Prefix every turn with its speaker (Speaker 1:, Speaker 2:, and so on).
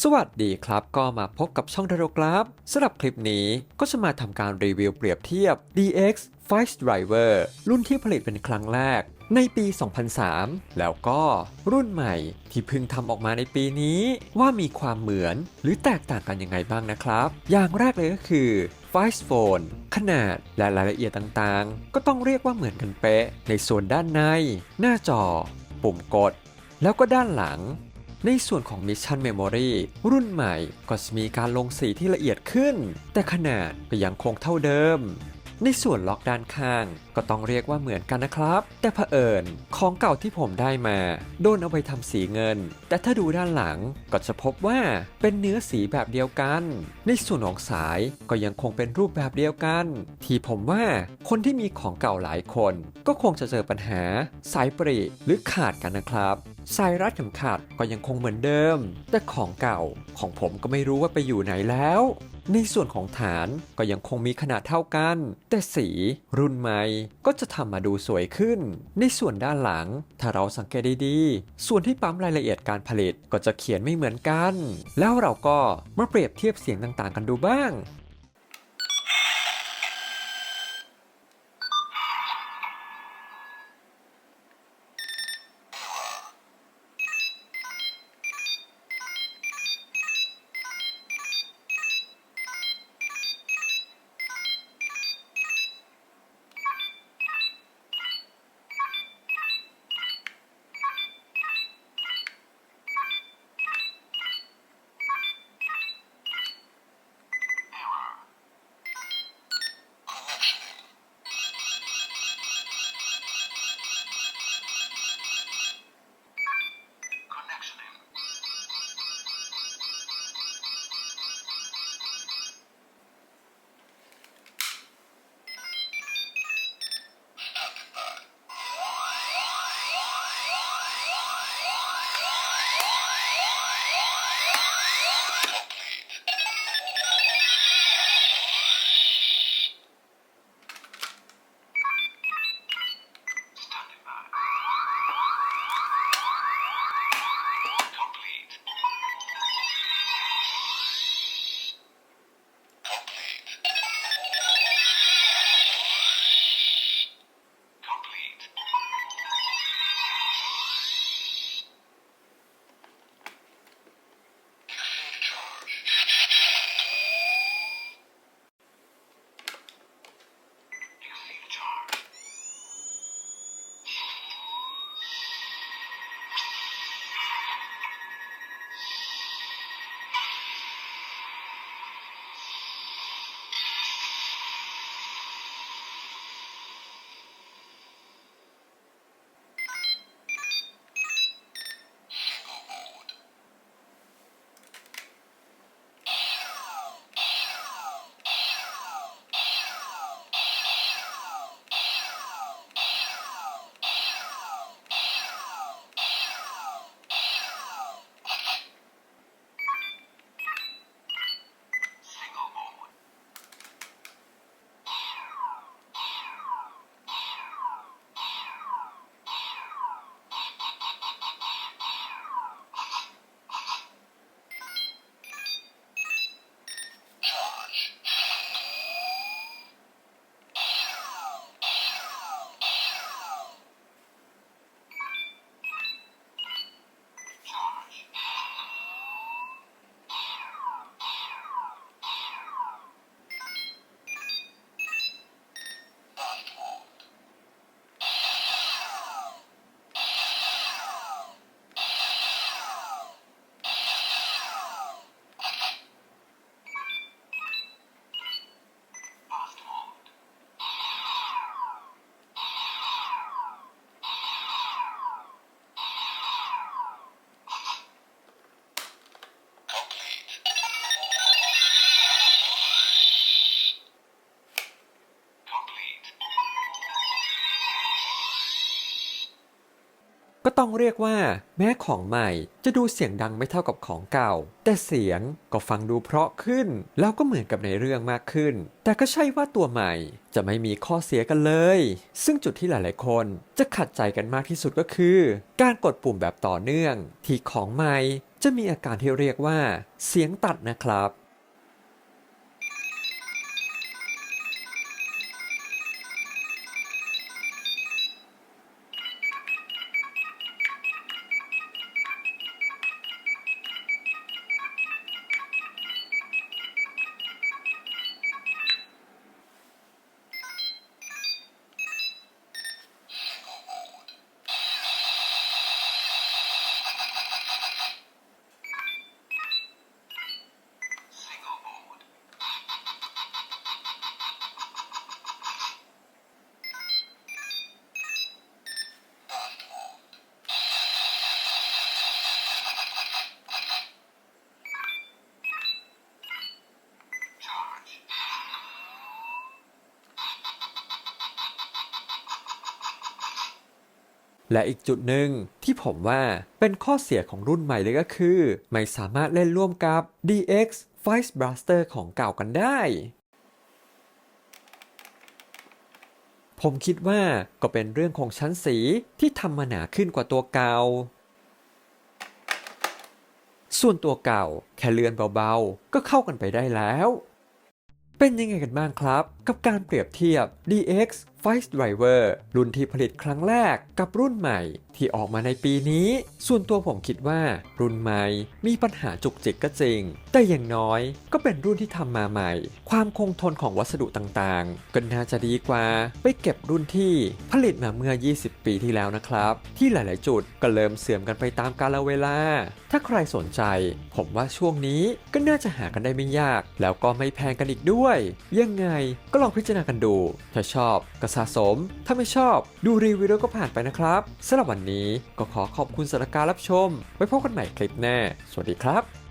Speaker 1: สวัสดีครับก็มาพบกับช่องดารกราฟสำหรับคลิปนี้ก็จะมาทำการรีวิวเปรียบเทียบ DX Fight Driver รุ่นที่ผลิตเป็นครั้งแรกในปี 2003 แล้วก็รุ่นใหม่ที่เพิ่งทำออกมาในปีนี้ว่ามีความเหมือนหรือแตกต่างกันยังไงบ้างนะครับ อย่างแรกเลยก็คือ f i โฟนขนาดและรายละเอียดต่างๆ ก็ต้องเรียกว่าเหมือนกันเป๊ะ ในส่วนด้านใน หน้าจอ ปุ่มกด แล้วก็ด้านหลัง ในส่วนของ Mission Memory รุ่นใหม่ก็จะมีการลงสีที่ละเอียดขึ้น แต่ขนาดก็ยังคงเท่าเดิม ในส่วนล็อกด้านข้าง ก็ต้องเรียกว่าเหมือนกันนะครับ แต่เผอิญของเก่าที่ผมได้มา โดนเอาไปทำสีเงิน แต่ถ้าดูด้านหลังก็จะพบว่าเป็นเนื้อสีแบบเดียวกัน ในส่วนของสายก็ยังคงเป็นรูปแบบเดียวกัน ที่ผมว่าคนที่มีของเก่าหลายคน ก็คงจะเจอปัญหา สายปริหรือขาดกันนะครับสายรัดเข็มขัดก็ยังคงเหมือนเดิม แต่ของเก่าของผมก็ไม่รู้ว่าไปอยู่ไหนแล้ว ในส่วนของฐานก็ยังคงมีขนาดเท่ากัน แต่สีรุ่นใหม่ก็จะทำมาดูสวยขึ้น ในส่วนด้านหลัง ถ้าเราสังเกตดีๆ ส่วนที่ปั๊มรายละเอียดการผลิตก็จะเขียนไม่เหมือนกัน แล้วเราก็มาเปรียบเทียบเสียงต่างๆ กันดูบ้าง ต้องเรียกว่า แม้ของใหม่จะดูเสียงดังไม่เท่ากับของเก่า แต่เสียงก็ฟังดูเพราะขึ้น แล้วก็เหมือนกับในเรื่องมากขึ้น แต่ก็ใช่ว่าตัวใหม่จะไม่มีข้อเสียกันเลย ซึ่งจุดที่หลายๆ คนจะขัดใจกันมากที่สุดก็คือ การกดปุ่มแบบต่อเนื่อง ที่ของใหม่จะมีอาการที่เรียกว่า เสียงตัดนะครับ และอีกจุดหนึ่งที่ผมว่าเป็นข้อเสียของรุ่นใหม่เลยก็คือ ไม่สามารถเล่นร่วมกับ DX Vice Blaster ของเก่ากันได้ผมคิดว่าก็เป็นเรื่องของชั้นสีที่ทำมาหนาขึ้นกว่าตัวเก่า ส่วนตัวเก่าแค่เลือนเบาๆ ก็เข้ากันไปได้แล้ว เป็นยังไงกันบ้างครับกับการเปรียบเทียบ DX Vice Driver รุ่นที่ผลิตครั้งแรกกับรุ่นใหม่ที่ออกมาในปีนี้ ส่วนตัวผมคิดว่ารุ่นใหม่มีปัญหาจุกจิกก็จริง แต่อย่างน้อยก็เป็นรุ่นที่ทำมาใหม่ ความคงทนของวัสดุต่างๆ ก็น่าจะดีกว่าไปเก็บรุ่นที่ผลิตมาเมื่อ 20 ปีที่แล้วนะครับ ที่หลายๆ จุดก็เริ่มเสื่อมกันไปตามกาลเวลา ถ้าใครสนใจ ผมว่าช่วงนี้ก็น่าจะหากันได้ไม่ยาก แล้วก็ไม่แพงกันอีกด้วย ยังไงก็ลองพิจารณากันดู ถ้าชอบก็สะสม ถ้าไม่ชอบดูรีวิวแล้วก็ผ่านไปนะครับสำหรับวันนี้ก็ขอขอบคุณสำหรับการรับชม ไว้พบกันใหม่คลิปหน้า สวัสดีครับ